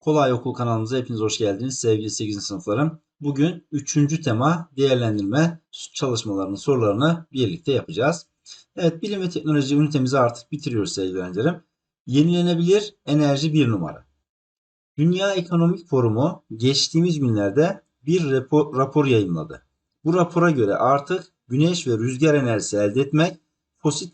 Kolay Okul kanalımıza hepiniz hoş geldiniz sevgili 8. sınıflarım. Bugün 3. tema değerlendirme çalışmalarının sorularını birlikte yapacağız. Evet bilim ve teknoloji ünitemizi artık bitiriyoruz sevgili öğrencilerim. Yenilenebilir enerji bir numara. Dünya Ekonomik Forumu geçtiğimiz günlerde bir rapor, rapor yayınladı. Bu rapora göre artık güneş ve rüzgar enerjisi elde etmek fosil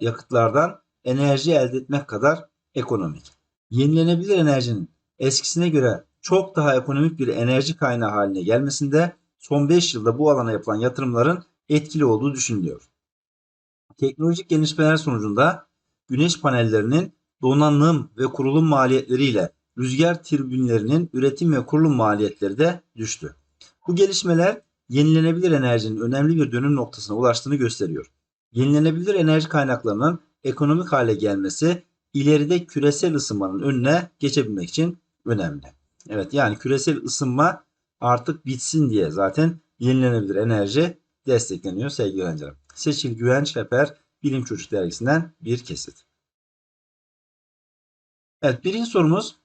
yakıtlardan enerji elde etmek kadar ekonomik. Yenilenebilir enerjinin eskisine göre çok daha ekonomik bir enerji kaynağı haline gelmesinde son 5 yılda bu alana yapılan yatırımların etkili olduğu düşünülüyor. Teknolojik gelişmeler sonucunda güneş panellerinin donanım ve kurulum maliyetleriyle rüzgar türbinlerinin üretim ve kurulum maliyetleri de düştü. Bu gelişmeler yenilenebilir enerjinin önemli bir dönüm noktasına ulaştığını gösteriyor. Yenilenebilir enerji kaynaklarının ekonomik hale gelmesi ileride küresel ısınmanın önüne geçebilmek için önemli. Evet yani küresel ısınma artık bitsin diye zaten yenilenebilir enerji destekleniyor sevgili öğrencilerim. Seçil Güven Şeper Bilim Çocuk Dergisi'nden bir kesit. Evet birinci sorumuz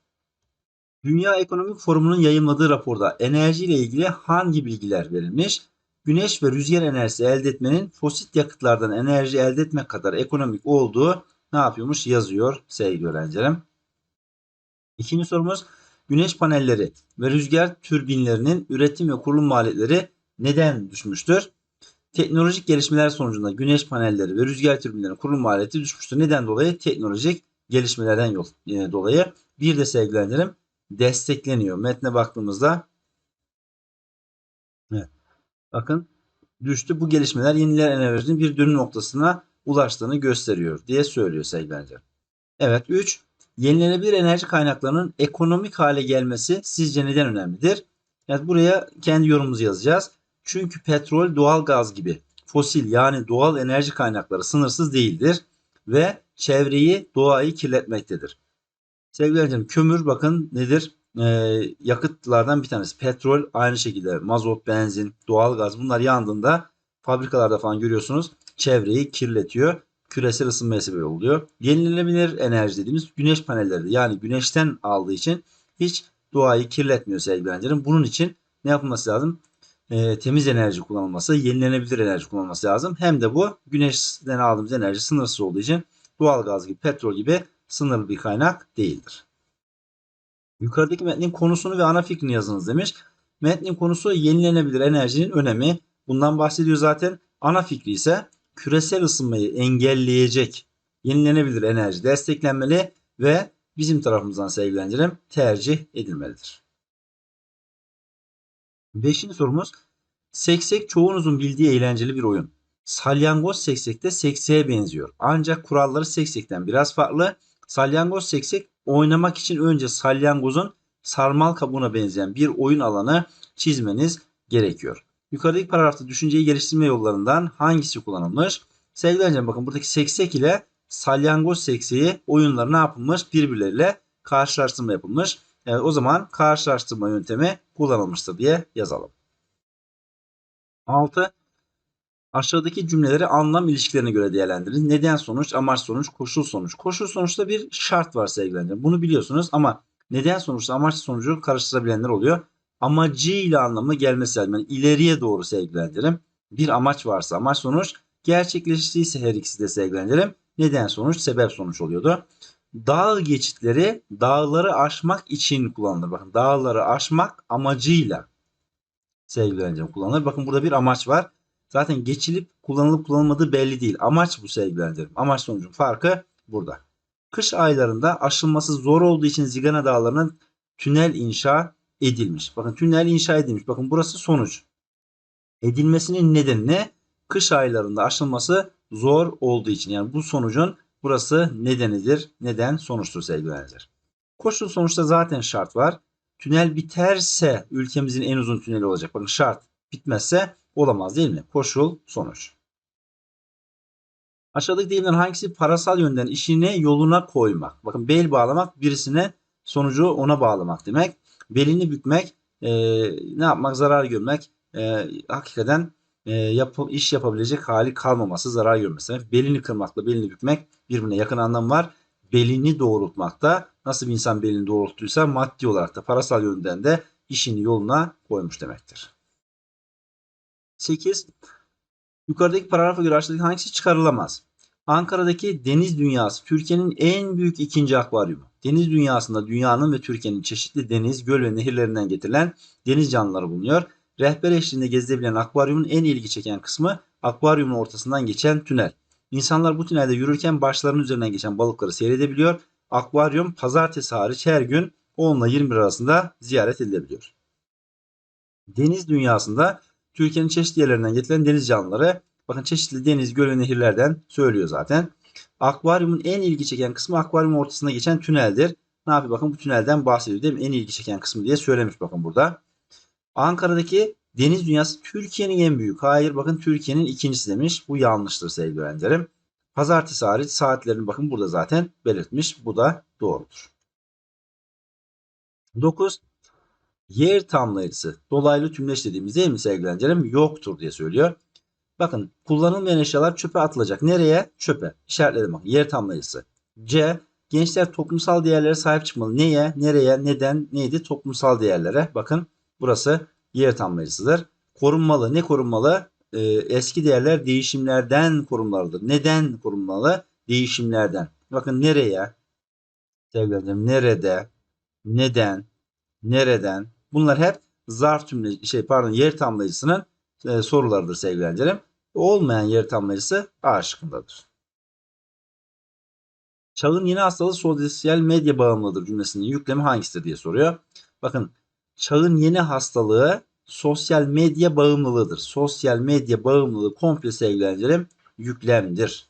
Dünya Ekonomik Forumu'nun yayınladığı raporda enerji ile ilgili hangi bilgiler verilmiş? Güneş ve rüzgar enerjisi elde etmenin fosil yakıtlardan enerji elde etmek kadar ekonomik olduğu ne yapıyormuş yazıyor sevgili öğrencilerim. İkinci sorumuz güneş panelleri ve rüzgar türbinlerinin üretim ve kurulum maliyetleri neden düşmüştür? Teknolojik gelişmeler sonucunda güneş panelleri ve rüzgar türbinlerinin kurulum maliyeti düşmüştür. Neden dolayı? Teknolojik gelişmelerden yol e, dolayı. Bir de sevgili öğrencilerim destekleniyor. Metne baktığımızda evet, bakın düştü. Bu gelişmeler yeniler enerjinin bir dönüm noktasına ulaştığını gösteriyor diye söylüyor öğrencilerim. Evet 3. Yenilenebilir enerji kaynaklarının ekonomik hale gelmesi sizce neden önemlidir? Evet buraya kendi yorumumuzu yazacağız. Çünkü petrol, doğal gaz gibi fosil yani doğal enerji kaynakları sınırsız değildir ve çevreyi, doğayı kirletmektedir. Sevgili öğrencilerim kömür bakın nedir? Ee, yakıtlardan bir tanesi. Petrol aynı şekilde mazot, benzin, doğal gaz bunlar yandığında fabrikalarda falan görüyorsunuz çevreyi kirletiyor. Küresel ısınmaya sebep oluyor. Yenilenebilir enerji dediğimiz güneş panelleri yani güneşten aldığı için hiç doğayı kirletmiyor sevgili. Bunun için ne yapılması lazım? Ee, temiz enerji kullanılması, yenilenebilir enerji kullanılması lazım. Hem de bu güneşten aldığımız enerji sınırsız olduğu için doğal gaz gibi, petrol gibi sınırlı bir kaynak değildir. Yukarıdaki metnin konusunu ve ana fikrini yazınız demiş. Metnin konusu yenilenebilir enerjinin önemi. Bundan bahsediyor zaten. Ana fikri ise küresel ısınmayı engelleyecek yenilenebilir enerji desteklenmeli ve bizim tarafımızdan sevgilendirim tercih edilmelidir. Beşinci sorumuz. Seksek çoğunuzun bildiği eğlenceli bir oyun. Salyangoz seksek de sekseğe benziyor. Ancak kuralları seksekten biraz farklı. Salyangoz seksek oynamak için önce salyangozun sarmal kabuğuna benzeyen bir oyun alanı çizmeniz gerekiyor. Yukarıdaki paragrafta düşünceyi geliştirme yollarından hangisi kullanılmış? Sevgili öğrencilerim bakın buradaki seksek ile salyangoz sekseği oyunları ne yapılmış? Birbirleriyle karşılaştırma yapılmış. Evet, o zaman karşılaştırma yöntemi kullanılmıştır diye yazalım. 6. Aşağıdaki cümleleri anlam ilişkilerine göre değerlendirin. Neden sonuç, amaç sonuç, koşul sonuç. Koşul sonuçta bir şart var sevgili öğrencilerim. Bunu biliyorsunuz ama neden sonuçta amaç sonucu karıştırabilenler oluyor amacıyla anlamı gelmesi lazım. Yani ileriye doğru sevgilendirim. Bir amaç varsa amaç sonuç gerçekleştiyse her ikisi de sevgilendirim. Neden sonuç sebep sonuç oluyordu. Dağ geçitleri dağları aşmak için kullanılır. Bakın dağları aşmak amacıyla sevgilendirim kullanılır. Bakın burada bir amaç var. Zaten geçilip kullanılıp kullanılmadığı belli değil. Amaç bu sevgilendirim. Amaç sonucun farkı burada. Kış aylarında aşılması zor olduğu için Zigana dağlarının tünel inşa edilmiş. Bakın tünel inşa edilmiş. Bakın burası sonuç. Edilmesinin nedeni ne? Kış aylarında aşılması zor olduğu için. Yani bu sonucun burası nedenidir. Neden? Sonuçtur sevgili öğrenciler. Koşul sonuçta zaten şart var. Tünel biterse ülkemizin en uzun tüneli olacak. Bakın şart bitmezse olamaz değil mi? Koşul sonuç. Aşağıdaki deyimlerin hangisi parasal yönden işini yoluna koymak? Bakın bel bağlamak birisine sonucu ona bağlamak demek belini bükmek, e, ne yapmak, zarar görmek e, hakikaten e, yapı, iş yapabilecek hali kalmaması, zarar görmesi. demek. Belini kırmakla belini bükmek birbirine yakın anlam var. Belini doğrultmakta nasıl bir insan belini doğrulttuysa maddi olarak da parasal yönden de işini yoluna koymuş demektir. 8. Yukarıdaki paragrafa göre aşağıdaki hangisi çıkarılamaz? Ankara'daki deniz dünyası Türkiye'nin en büyük ikinci akvaryumu. Deniz dünyasında dünyanın ve Türkiye'nin çeşitli deniz, göl ve nehirlerinden getirilen deniz canlıları bulunuyor. Rehber eşliğinde gezilebilen akvaryumun en ilgi çeken kısmı akvaryumun ortasından geçen tünel. İnsanlar bu tünelde yürürken başlarının üzerinden geçen balıkları seyredebiliyor. Akvaryum pazartesi hariç her gün 10 ile 21 arasında ziyaret edilebiliyor. Deniz dünyasında Türkiye'nin çeşitli yerlerinden getirilen deniz canlıları bakın çeşitli deniz, göl ve nehirlerden söylüyor zaten. Akvaryumun en ilgi çeken kısmı akvaryumun ortasında geçen tüneldir. Ne yapıyor bakın bu tünelden bahsediyor değil mi? En ilgi çeken kısmı diye söylemiş bakın burada. Ankara'daki deniz dünyası Türkiye'nin en büyük. Hayır bakın Türkiye'nin ikincisi demiş. Bu yanlıştır sevgili öğrencilerim. Pazartesi hariç saatlerini bakın burada zaten belirtmiş. Bu da doğrudur. 9. Yer tamlayıcısı. Dolaylı tümleç dediğimiz değil mi sevgili öğrencilerim? Yoktur diye söylüyor. Bakın kullanılmayan eşyalar çöpe atılacak. Nereye? Çöpe. İşaretledim bakın. Yer tamlayıcısı. C. Gençler toplumsal değerlere sahip çıkmalı. Neye? Nereye? Neden? Neydi? Toplumsal değerlere. Bakın burası yer tamlayıcısıdır. Korunmalı. Ne korunmalı? Ee, eski değerler değişimlerden korunmalıdır. Neden korunmalı? Değişimlerden. Bakın nereye? Sevgili öğrencilerim, nerede? Neden? Nereden? Bunlar hep zarf tümle şey pardon yer tamlayıcısının e, sorularıdır sevgili öğrencilerim. Olmayan yer tamlayıcısı A şıkkındadır. Çağın yeni hastalığı sosyal medya bağımlılıdır cümlesinin yüklemi hangisidir diye soruyor. Bakın çağın yeni hastalığı sosyal medya bağımlılığıdır. Sosyal medya bağımlılığı komple sevgili öğrencilerim yüklemdir.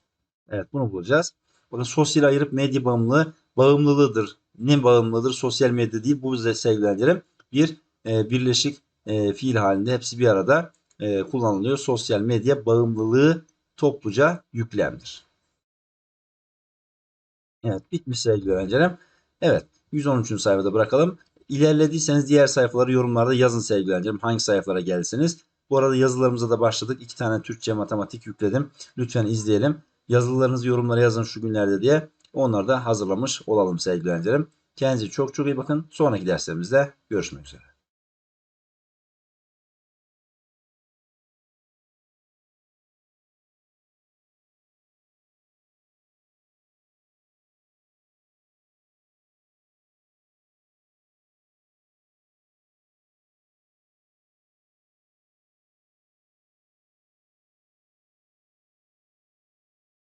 Evet bunu bulacağız. Bakın sosyal ayırıp medya bağımlılığı bağımlılığıdır. Ne bağımlılığıdır? Sosyal medya değil. Bu bize sevgili bir e, birleşik e, fiil halinde hepsi bir arada e, kullanılıyor. Sosyal medya bağımlılığı topluca yüklemdir. Evet bitmiş sevgili öğrencilerim. Evet 113. sayfada bırakalım. İlerlediyseniz diğer sayfaları yorumlarda yazın sevgili öğrencilerim. Hangi sayfalara gelsiniz? Bu arada yazılarımıza da başladık. İki tane Türkçe matematik yükledim. Lütfen izleyelim. Yazılarınızı yorumlara yazın şu günlerde diye. Onları da hazırlamış olalım sevgili öğrencilerim. Kendinize çok çok iyi bakın. Sonraki derslerimizde görüşmek üzere.